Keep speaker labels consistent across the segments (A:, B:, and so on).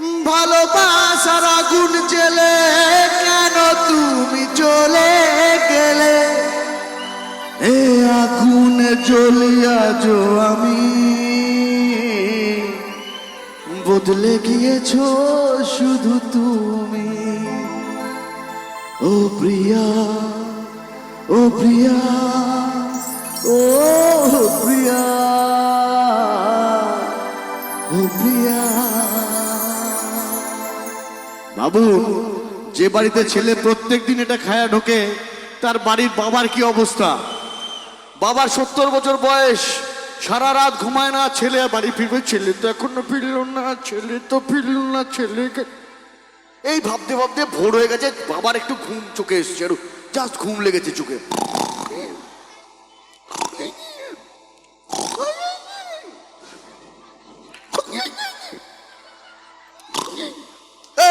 A: ভালোবাসার আগুন জেলে কেন তুমি চলে গেলে? এ আগুন জ্বলিয়া যো আমি বদলে গিয়েছো শুধু তুমি। ও প্রিয়া ও প্রিয়া ও প্রিয়া ও প্রিয়া। বাবু, যে বাড়িতে ছেলে প্রত্যেক দিন এটা খায়া ঢোকে, তার বাড়ির বাবার কি অবস্থা? বাবার সত্তর বছর বয়স, সারা রাত ঘুমায় না, ছেলে বাড়ি ফিরবে, ছেলে তো এখনও ফিরল না, ছেলে তো ফিরল না ছেলে এই ভাবতে ভাবতে ভোর হয়ে গেছে, বাবার একটু ঘুম চোখে এসছে জাস্ট ঘুম লেগেছে চোখে।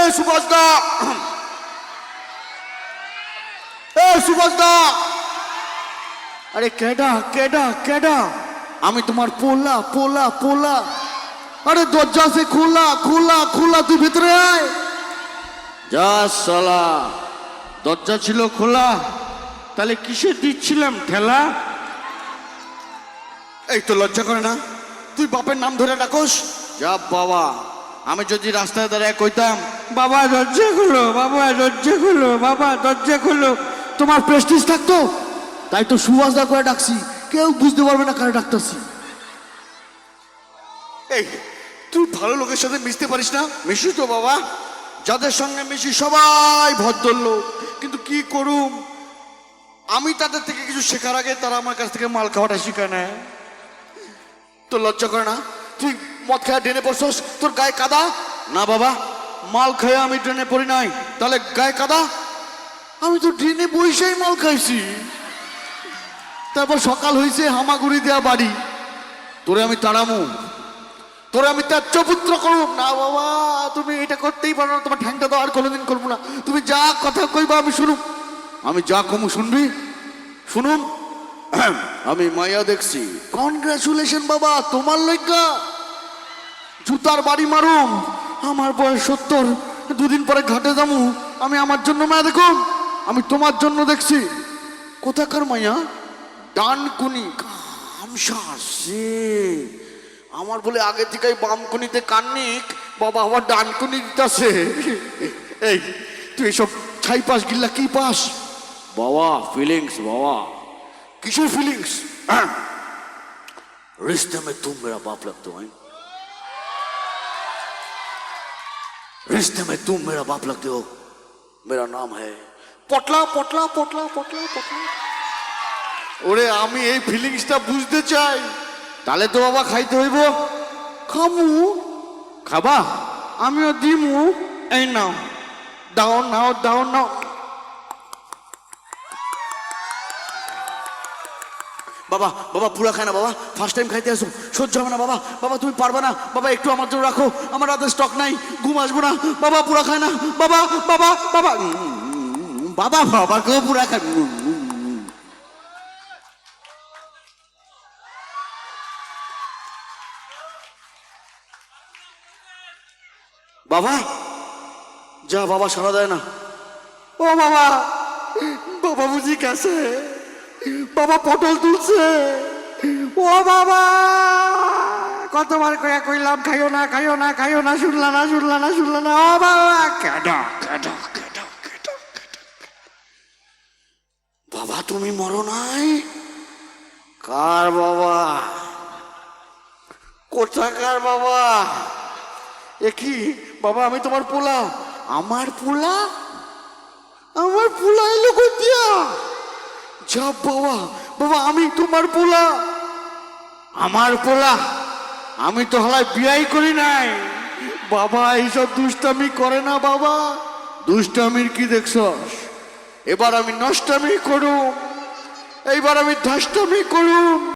A: এ সুভাষ দা এ সুভাষ দা আরে কেডা কেডা কেডা? আমি তোমার পোলা পোলা পোলা। আরে দরজা সে খোলা খোলা খোলা, তুই ভিতরে আয়। যা সালা দরজা ছিল খোলা। তাহলে কিসে দিচ্ছিলাম ঠেলা? এই তো লজ্জা করে না। তুই বাপের নাম ধরে ডাকোস। যা বাবা, আমি যদি রাস্তায় দাঁড়ায় কইতাম বাবা, দরজা খুলো, বাবা, দরজা খুলো, বাবা, দরজা খুলো। তোমার প্রেস্টিজ থাকতো? তাই তো সুভাষ দা করে ডাকছি। কেউ বুঝতে পারবে না কারে ডাকতেছি। এই, তুই ভালো লোকের সাথে মিশতে পারিস না? মিশি তো বাবা। যাদের সঙ্গে মিশি সবাই ভদ্রলোক। কিন্তু কি করুম? আমি তাদের থেকে কিছু শেখার আগে তারা আমার কাছ থেকে মাল খাওয়াটা শিখে নেয়। তোর লজ্জা করে না? তুই মদ খায় ডেনে পড়ছস? তোর গায়ে কাদা? না বাবা মাল খেয়ে আমি ড্রেনে পড়ি নাই। তাহলে গায়ে কাদা? আমি তো ড্রেনে বইসেই মাল খাইছি। তারপর সকাল হয়েছে হামাগুড়ি দেয়া বাড়ি। তোরে আমি তাড়ামু। তোরে আমি তার চপুত্র করব না বাবা, তুমি এটা করতেই পারো না, তোমার ঠ্যাংটা তো আর কোনোদিন করব না। তুমি যা কথা কইবা আমি শুনুম। আমি যা কমু শুনবি? শুনুন। আমি মায়া দেখছি। কনগ্রাচুলেশন বাবা, তোমার লজ্ঞা জুতার বাড়ি মারুম। আমার বয়স সত্তর। দুদিন পরে ঘাটে যাব। আমি আমার জন্য মায়া দেখুন আমি তোমার জন্য দেখছি। কোথাকার মাইয়া ডানকুনি সে আমার বলে আগে থেকে বাম কুনিতে কান্নিক। বাবা আমার ডান কুনি দিতে এই তুই এসব ছাই পাস গিল্লা কি পাস? বাবা ফিলিংস বাবা। কিসের ফিলিংস রিস্তে মে তুম বাপ লাগতো হয় रिश्ते में तुम मेरा बाप लगते हो मेरा नाम है পটলা পটলা পটলা পটলা পটলা ওরে আমি এই ফিলিংসটা বুঝতে চাই তাহলে তো বাবা খাইতে হইব খামু খাবা আমিও দিমু এই নাও দাও নাও দাও নাও বাবা বাবা পুরা খায় না বাবা। ফার্স্ট টাইম খাইতে আসো সহ্য হবে না বাবা। বাবা, তুমি পারবে না। বাবা, একটু আমার জন্য রাখো। আমার রাতে স্টক নাই। ঘুম আসব না। বাবা পুরা খায় না। বাবা বাবা বাবা। বাবা বাবা কেউ পুরা খায়। বাবা, যা বাবা সারা দেয় না। ও বাবা বাবা বুঝি গেছে। বাবা পটল তুলছে। ও বাবা, কতবার কয়া কইলাম, খাইও না খাইও না খাইও না, শুনলা না শুনলা না শুনলা না। ও বাবা কেডা কেডা কেডা বাবা, তুমি মরো নাই? কার বাবা? কোথাকার বাবা? এ কি? বাবা, আমি তোমার পোলা। আমার পোলা? আমার পোলা এলো দিয়া? যা বাবা বাবা, আমি তোমার পোলা। আমার পোলা, আমি তো হলাই বিয়াই করি নাই। বাবা, এইসব দুষ্টামি করে না বাবা। দুষ্টামির কি দেখছস? এবার আমি নষ্টামি করুম। এইবার আমি ধাষ্টামি করুম।